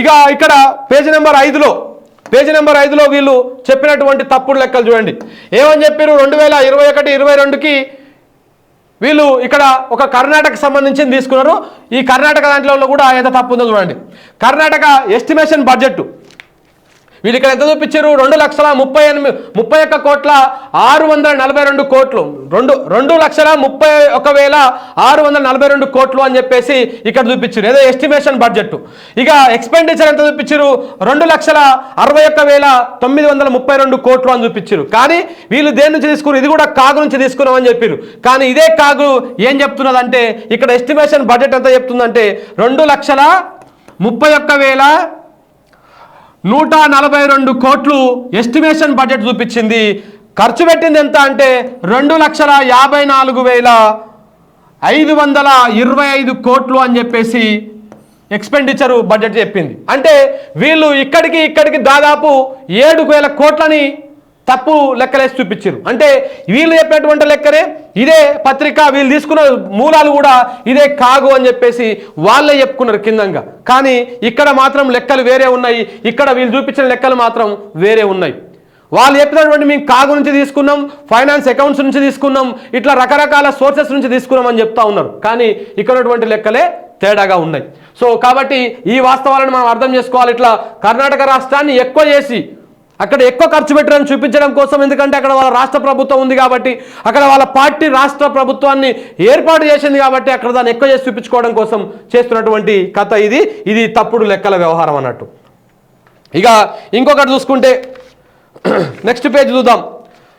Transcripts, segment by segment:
ఇక ఇక్కడ page number ఐదులో పేజీ నెంబర్ ఐదులో వీళ్ళు చెప్పినటువంటి తప్పుడు లెక్కలు చూడండి. ఏమని చెప్పారు రెండు వేల ఇరవై ఒకటి ఇరవై రెండుకి వీళ్ళు ఇక్కడ ఒక కర్ణాటక సంబంధించింది తీసుకున్నారు. ఈ కర్ణాటక దాంట్లో కూడా ఎంత తప్పు ఉందో చూడండి. కర్ణాటక ఎస్టిమేషన్ బడ్జెట్ వీళ్ళు ఇక్కడ ఎంత చూపించారు? రెండు లక్షల ముప్పై ఎనిమిది ముప్పై ఒక్క కోట్ల ఆరు వందల నలభై రెండు కోట్లు. రెండు రెండు లక్షల ముప్పై ఒక వేల ఆరు వందల నలభై రెండు కోట్లు అని చెప్పేసి ఇక్కడ చూపించారు. ఏదో ఎస్టిమేషన్ బడ్జెట్ ఇక ఎక్స్పెండిచర్ ఎంత చూపించారు? రెండు లక్షల అరవై ఒక్క వేల తొమ్మిది వందల ముప్పై రెండు కోట్లు అని చూపించారు. కానీ వీళ్ళు దేని నుంచి తీసుకున్నారు? ఇది కూడా కాగు నుంచి తీసుకున్నాం అని చెప్పారు. కానీ ఇదే కాగు ఏం చెప్తున్నదంటే ఇక్కడ ఎస్టిమేషన్ బడ్జెట్ ఎంత చెప్తుందంటే రెండు లక్షల ముప్పై ఒక్క వేల నూట నలభై రెండు కోట్లు ఎస్టిమేషన్ బడ్జెట్ చూపించింది. ఖర్చు పెట్టింది ఎంత అంటే రెండు లక్షల యాభై నాలుగు వేల ఐదు వందల ఇరవై ఐదు కోట్లు అని చెప్పేసి ఎక్స్పెండిచరు బడ్జెట్ చెప్పింది. అంటే వీళ్ళు ఇక్కడికి ఇక్కడికి దాదాపు ఏడు వేల కోట్లని తప్పు లెక్కలేసి చూపించారు అంటే వీళ్ళు చెప్పినటువంటి లెక్కనే ఇదే పత్రిక వీళ్ళు తీసుకున్న మూలాలు కూడా ఇదే కాగు అని చెప్పేసి వాళ్ళే చెప్పుకున్నారు కిందంగా. కానీ ఇక్కడ మాత్రం లెక్కలు వేరే ఉన్నాయి. ఇక్కడ వీళ్ళు చూపించిన లెక్కలు మాత్రం వేరే ఉన్నాయి. వాళ్ళు చెప్పినటువంటి మేము కాగు నుంచి తీసుకున్నాం ఫైనాన్స్ అకౌంట్స్ నుంచి తీసుకున్నాం ఇట్లా రకరకాల సోర్సెస్ నుంచి తీసుకున్నాం అని చెప్తా ఉన్నారు. కానీ ఇక్కడ ఉన్నటువంటి లెక్కలే తేడాగా ఉన్నాయి. సో కాబట్టి ఈ వాస్తవాలను మనం అర్థం చేసుకోవాలి. ఇట్లా కర్ణాటక రాష్ట్రాన్ని ఎక్కువ చేసి అక్కడ ఎక్కువ ఖర్చు పెట్టారని చూపించడం కోసం ఎందుకంటే అక్కడ వాళ్ళ రాష్ట్ర ప్రభుత్వం ఉంది కాబట్టి అక్కడ వాళ్ళ పార్టీ రాష్ట్ర ప్రభుత్వాన్ని ఏర్పాటు చేసింది కాబట్టి అక్కడ దాన్ని ఎక్కువ చేసి చూపించుకోవడం కోసం చేస్తున్నటువంటి కథ ఇది. ఇది తప్పుడు లెక్కల వ్యవహారం అన్నట్టు. ఇక ఇంకొకటి చూసుకుంటే నెక్స్ట్ పేజ్ చూద్దాం.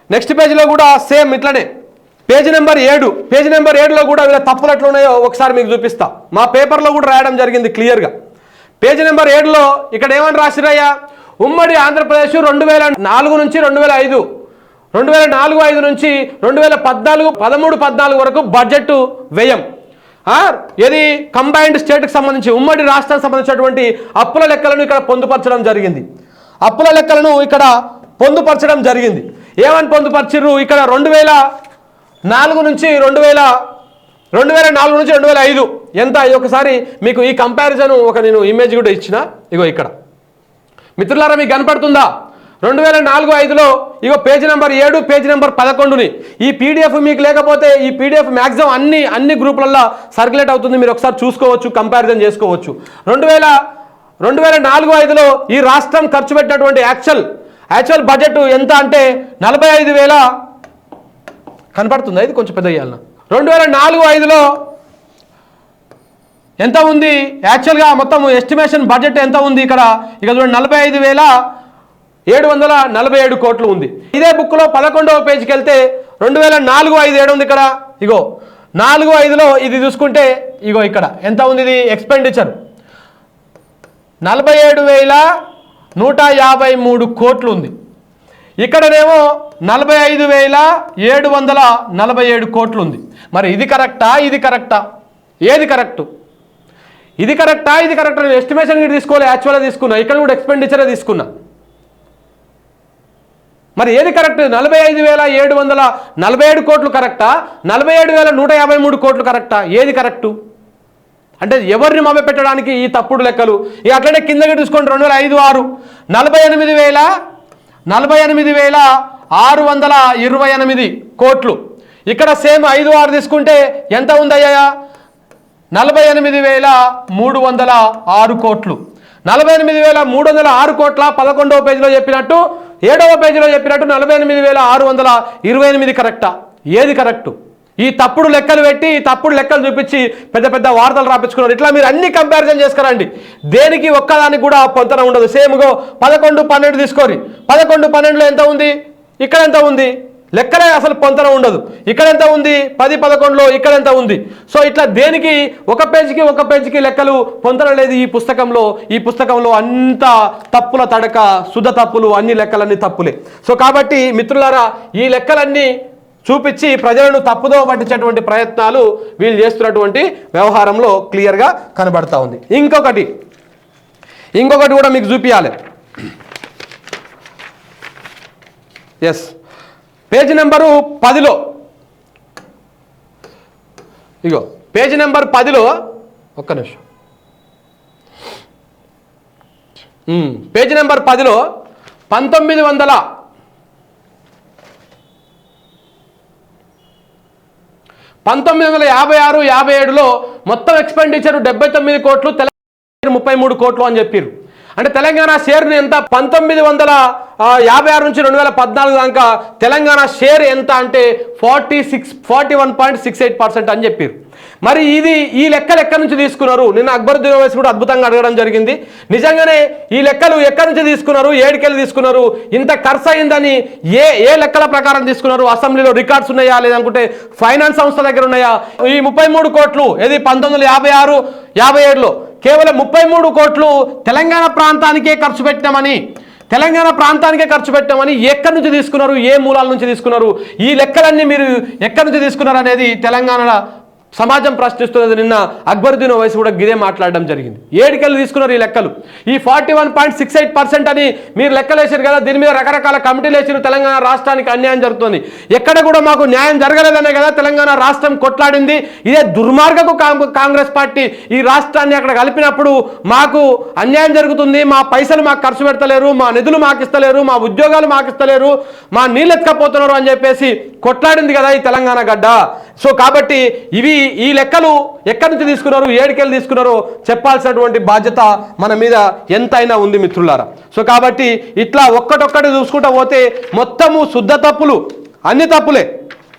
నెక్స్ట్ పేజ్లో కూడా సేమ్ ఇట్లనే. పేజ్ నెంబర్ ఏడు. పేజ్ నెంబర్ ఏడులో కూడా వీళ్ళ తప్పులు ఎట్లా ఉన్నాయో ఒకసారి మీకు చూపిస్తా. మా పేపర్లో కూడా రాయడం జరిగింది క్లియర్గా. పేజ్ నెంబర్ ఏడులో ఇక్కడ ఏమని రాసిరయ్యా ఉమ్మడి ఆంధ్రప్రదేశ్ రెండు వేల నాలుగు నుంచి రెండు వేల ఐదు రెండు వేల నాలుగు ఐదు నుంచి రెండు వేల పద్నాలుగు పదమూడు పద్నాలుగు వరకు బడ్జెట్ వ్యయం. ఏది కంబైన్డ్ స్టేట్కి సంబంధించి ఉమ్మడి రాష్ట్రానికి సంబంధించినటువంటి అప్పుల లెక్కలను ఇక్కడ పొందుపరచడం జరిగింది. అప్పుల లెక్కలను ఇక్కడ పొందుపరచడం జరిగింది. ఏమని పొందుపరిచిర్రు? ఇక్కడ రెండు వేల నాలుగు నుంచి రెండు వేల రెండు వేల నాలుగు నుంచి రెండు వేల ఐదు. ఎంత? ఒకసారి మీకు ఈ కంపారిజన్ ఒక నేను ఇమేజ్ కూడా ఇచ్చిన. ఇగో ఇక్కడ. మిత్రులారా మీకు కనపడుతుందా? రెండు వేల నాలుగు ఐదులో ఇగో పేజ్ నెంబర్ ఏడు పేజ్ నెంబర్ పదకొండుని. ఈ పీడిఎఫ్ మీకు లేకపోతే ఈ పీడిఎఫ్ మ్యాక్సిమం అన్ని అన్ని గ్రూపులలో సర్క్యులేట్ అవుతుంది. మీరు ఒకసారి చూసుకోవచ్చు కంపారిజన్ చేసుకోవచ్చు. రెండు వేల రెండు వేల నాలుగు ఐదులో ఈ రాష్ట్రం ఖర్చు పెట్టినటువంటి యాక్చువల్ యాక్చువల్ బడ్జెట్ ఎంత అంటే నలభై ఐదు వేల కనపడుతుందా? ఇది కొంచెం పెద్ద ఇవ్వాలన్న రెండు వేల నాలుగు ఐదులో ఎంత ఉంది? యాక్చువల్గా మొత్తం ఎస్టిమేషన్ బడ్జెట్ ఎంత ఉంది ఇక్కడ? ఇక చూడండి నలభై ఐదు వేల ఏడు వందల నలభై ఏడు కోట్లు ఉంది. ఇదే బుక్లో పదకొండవ పేజీకి వెళ్తే రెండు వేల నాలుగు ఐదు ఏడు ఉంది ఇక్కడ. ఇగో నాలుగు ఐదులో ఇది చూసుకుంటే ఇగో ఇక్కడ. ఎంత ఉంది ఇది? ఎక్స్పెండిచర్ నలభై ఏడు వేల నూట యాభై మూడు కోట్లు ఉంది. ఇక్కడనేమో నలభై ఐదు వేల ఏడు వందల నలభై ఏడు కోట్లు ఉంది. మరి ఇది కరెక్టా? ఇది కరెక్టా? ఏది కరెక్టు? ఇది కరెక్టా? ఇది కరెక్టా? నేను ఎస్టిమేషన్ కూడా తీసుకోవాలి యాక్చువల్గా తీసుకున్నా. ఇక్కడ కూడా ఎక్స్పెండిచరే తీసుకున్నా. మరి ఏది కరెక్ట్? నలభై ఐదు వేల ఏడు వందల నలభై ఏడు కోట్లు కరెక్టా? నలభై ఏడు వేల నూట యాభై మూడు కోట్లు కరెక్టా? ఏది కరెక్టు? అంటే ఎవరిని మభ్యపెట్టడానికి ఈ తప్పుడు లెక్కలు? ఇక అట్లనే కిందకి చూసుకోండి రెండు వేల ఐదు ఆరు. నలభై ఎనిమిది వేల నలభై ఎనిమిది వేల ఆరు వందల ఇరవై ఎనిమిది కోట్లు. ఇక్కడ సేమ్ ఐదు ఆరు తీసుకుంటే ఎంత ఉందయ్యా? నలభై ఎనిమిది వేల మూడు వందల ఆరు కోట్లు. నలభై ఎనిమిది వేల మూడు వందల ఆరు కోట్ల పదకొండవ పేజీలో చెప్పినట్టు ఏడవ పేజీలో చెప్పినట్టు నలభై ఎనిమిది వేల ఆరు వందల ఇరవై ఎనిమిది కరెక్టా? ఏది కరెక్టు? ఈ తప్పుడు లెక్కలు పెట్టి ఈ తప్పుడు లెక్కలు చూపించి పెద్ద పెద్ద వార్తలు రాపించుకున్నారు. ఇట్లా మీరు అన్ని కంపారిజన్ చేసుకురండి. దేనికి ఒక్కదానికి కూడా పొంతన ఉండదు. సేమ్గో పదకొండు పన్నెండు తీసుకోరి పదకొండు పన్నెండులో ఎంత ఉంది? ఇక్కడ ఎంత ఉంది? లెక్కలే అసలు పొంతన ఉండదు. ఇక్కడ ఎంత ఉంది? పది పదకొండులో ఇక్కడ ఎంత ఉంది? సో ఇట్లా దేనికి ఒక పేజీకి ఒక పేజీకి లెక్కలు పొంతన లేదు ఈ పుస్తకంలో? ఈ పుస్తకంలో అంత తప్పుల తడక శుద్ధ తప్పులు అన్ని లెక్కలన్నీ తప్పులే. సో కాబట్టి మిత్రులారా ఈ లెక్కలన్నీ చూపించి ప్రజలను తప్పుదో పట్టించేటువంటి ప్రయత్నాలు వీళ్ళు చేస్తున్నటువంటి వ్యవహారంలో క్లియర్గా కనబడతా ఉంది. ఇంకొకటి ఇంకొకటి కూడా మీకు చూపించాలి ఎస్ పేజీ నెంబరు పదిలో. ఇగో పేజీ నెంబర్ పదిలో ఒక్క నిమిషం. పేజ్ పేజీ నెంబర్ పదిలో పంతొమ్మిది వందల పంతొమ్మిది వందల యాభై ఆరు యాభై ఏడులో మొత్తం ఎక్స్పెండిచర్ డెబ్బై తొమ్మిది కోట్లు తెలంగాణ ముప్పై మూడు కోట్లు అని చెప్పారు అంటే తెలంగాణ షేర్ని ఎంత? పంతొమ్మిది వందల యాభై ఆరు నుంచి రెండు వేల పద్నాలుగు దాకా తెలంగాణ షేర్ ఎంత అంటే forty six forty one point six eight percent అని చెప్పారు. మరి ఇది ఈ లెక్కలు ఎక్కడి నుంచి తీసుకున్నారు? నిన్న అక్బరుద్దీన్ ఓవైసీ కూడా అద్భుతంగా అడగడం జరిగింది. నిజంగానే ఈ లెక్కలు ఎక్కడి నుంచి తీసుకున్నారు? ఏడికెళ్ళి తీసుకున్నారు? ఇంత ఖర్చు అయిందని ఏ ఏ లెక్కల ప్రకారం తీసుకున్నారు? అసెంబ్లీలో రికార్డ్స్ ఉన్నాయా? లేదనుకుంటే ఫైనాన్స్ సంస్థ దగ్గర ఉన్నాయా? ఈ ముప్పై మూడు కోట్లు ఏది పంతొమ్మిది వందల యాభై ఆరు యాభై ఏడులో కేవలం ముప్పై మూడు కోట్లు తెలంగాణ ప్రాంతానికే ఖర్చు పెట్టామని తెలంగాణ ప్రాంతానికే ఖర్చు పెట్టామని ఎక్కడి నుంచి తీసుకున్నారు ఏ మూలాల నుంచి తీసుకున్నారు ఈ లెక్కలన్నీ మీరు ఎక్కడి నుంచి తీసుకున్నారు అనేది తెలంగాణ సమాజం ప్రశ్నిస్తున్నది నిన్న అక్బరుద్దీన్ వయసు కూడా గిదే మాట్లాడడం జరిగింది. ఏడుకెళ్ళి తీసుకున్నారు ఈ లెక్కలు. ఈ forty one point six eight percent అని మీరు లెక్కలేసారు కదా దీని మీద రకరకాల కమిటీలు వేసిన తెలంగాణ రాష్ట్రానికి అన్యాయం జరుగుతుంది. ఎక్కడ కూడా మాకు న్యాయం జరగలేదనే కదా తెలంగాణ రాష్ట్రం కొట్లాడింది. ఇదే దుర్మార్గపు కాంగ్రెస్ పార్టీ ఈ రాష్ట్రాన్ని అక్కడ కలిపినప్పుడు మాకు అన్యాయం జరుగుతుంది. మా పైసలు మాకు ఖర్చు పెడతలేరు మా నిధులు మాకు ఇస్తలేరు మా ఉద్యోగాలు మాకు ఇస్తలేరు మా నీళ్ళు ఎత్తుకపోతున్నారు అని చెప్పేసి కొట్లాడింది కదా ఈ తెలంగాణ గడ్డ. సో కాబట్టి ఇవి ఈ లెక్కలు ఎక్కడి నుంచి తీసుకున్నారు ఏడికెళ్ళి తీసుకున్నారో చెప్పాల్సినటువంటి బాధ్యత మన మీద ఎంతైనా ఉంది మిత్రులారా. సో కాబట్టి ఇట్లా ఒక్కటొక్కటి చూసుకుంటా పోతే మొత్తము శుద్ధ తప్పులు అన్ని తప్పులే.